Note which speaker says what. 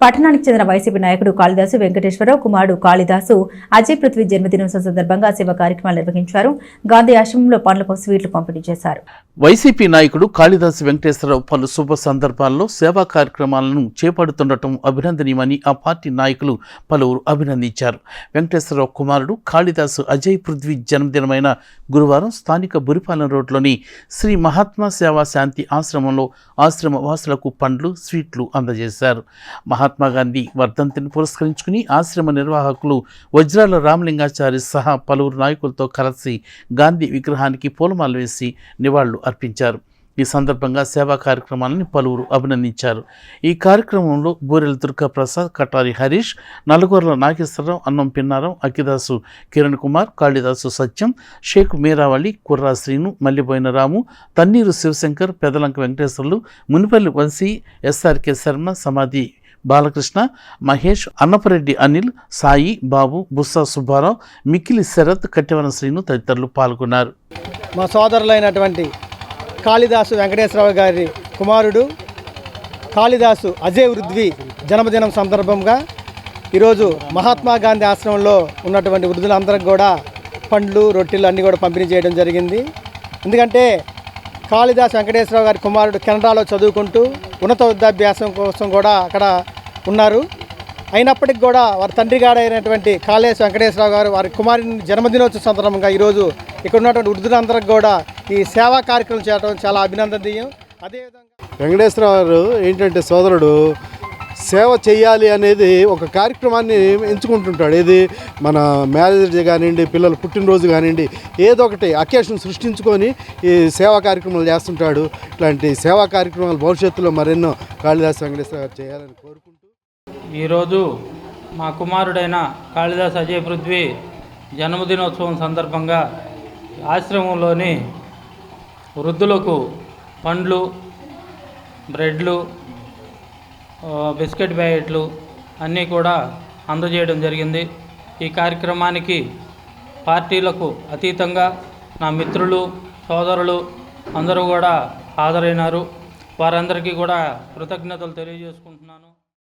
Speaker 1: పట్టణానికి చెందిన వైసీపీ నాయకుడు కాళిదాసు వెంకటేశ్వరరావు కుమారుడు కాళిదాసు అజయ్ పృథ్వీ జన్మదినోత్సవం సందర్భంగా సేవా కార్యక్రమాలు నిర్వహించారు. గాంధీ ఆశ్రమంలో పండ్లకు స్వీట్లు పంపిణీ చేశారు.
Speaker 2: వైసీపీ నాయకుడు కాళిదాసు వెంకటేశ్వరరావు పలు శుభ సందర్భాల్లో సేవా కార్యక్రమాలను చేపడుతుండటం అభినందనీయమని ఆ పార్టీ నాయకులు పలువురు అభినందించారు. వెంకటేశ్వరరావు కుమారుడు కాళిదాసు అజయ్ పృథ్వీ జన్మదినమైన గురువారం స్థానిక బురిపాలెం రోడ్లోని శ్రీ మహాత్మా సేవా శాంతి ఆశ్రమంలో ఆశ్రమ వాసులకు పండ్లు స్వీట్లు అందజేశారు. మహా గాంధీ వర్ధంతిని పురస్కరించుకుని ఆశ్రమ నిర్వాహకులు వజ్రాల రామలింగాచారి సహా పలువురు నాయకులతో కలిసి గాంధీ విగ్రహానికి పూలమాల వేసి నివాళులు అర్పించారు. ఈ సందర్భంగా సేవా కార్యక్రమాలను పలువురు అభినందించారు. ఈ కార్యక్రమంలో బూరెల దుర్గా ప్రసాద్ కటారి హరీష్ నలుగురుల నాగేశ్వరరావు అన్నం పిన్నారం అఖిదాసు కిరణ్ కుమార్ కాళిదాసు సత్యం షేక్ మీరావళి కుర్రా శ్రీను మల్లిపోయిన రాము తన్నీరు శివశంకర్ పెదలంక వెంకటేశ్వర్లు మునిపల్లి వంశీ ఎస్ఆర్కే శర్మ సమాధి బాలకృష్ణ మహేష్ అన్నపరెడ్డి అనిల్ సాయి బాబు బుస్సా సుబ్బారావు మిక్కిలి శరత్ కట్టెవన శ్రీను తదితరులు పాల్గొన్నారు.
Speaker 3: మా సోదరులైనటువంటి కాళిదాసు వెంకటేశ్వరరావు గారి కుమారుడు కాళిదాసు అజయ్ వృద్వి జన్మదినం సందర్భంగా ఈరోజు మహాత్మా గాంధీ ఆశ్రమంలో ఉన్నటువంటి వృద్ధులందరికి కూడా పండ్లు రొట్టెలు అన్నీ కూడా పంపిణీ చేయడం జరిగింది. ఎందుకంటే కాళిదాస్ వెంకటేశ్వరరావు గారి కుమారుడు కెనడాలో చదువుకుంటూ ఉన్నత విద్యాభ్యాసం కోసం కూడా అక్కడ ఉన్నారు. అయినప్పటికీ కూడా వారి తండ్రి గారైనటువంటి కాళేశ్ వెంకటేశ్వరరావు గారు వారి కుమారుని జన్మదినోత్సవ సందర్భంగా ఈరోజు ఇక్కడ ఉన్నటువంటి వృద్ధులందరికి కూడా ఈ సేవా కార్యక్రమం చేయడం చాలా అభినందనీయం. అదేవిధంగా
Speaker 4: వెంకటేశ్వర గారు ఏంటంటే సోదరుడు సేవ చేయాలి అనేది ఒక కార్యక్రమాన్ని ఎంచుకుంటుంటాడు. ఏది మన మ్యారేజ్ డే కానివ్వండి పిల్లల పుట్టినరోజు కానివ్వండి ఏదో ఒకటి అకేషన్ సృష్టించుకొని ఈ సేవా కార్యక్రమాలు చేస్తుంటాడు. ఇట్లాంటి సేవా కార్యక్రమాలు భవిష్యత్తులో మరెన్నో కాళిదాస్ వెంకటేశ్వర గారు చేయాలని కోరుకుంటూ
Speaker 5: ఈరోజు మా కుమారుడైన కాళిదాస్ అజయ్ పృథ్వీ జన్మదినోత్సవం సందర్భంగా ఆశ్రమంలోని వృద్ధులకు పండ్లు బ్రెడ్లు బిస్కెట్ ప్యాకెట్లు అన్నీ కూడా అందజేయడం జరిగింది. ఈ కార్యక్రమానికి పార్టీలకు అతీతంగా నా మిత్రులు సోదరులు అందరూ కూడా హాజరైనారు. వారందరికీ కూడా కృతజ్ఞతలు తెలియజేసుకుంటున్నాను.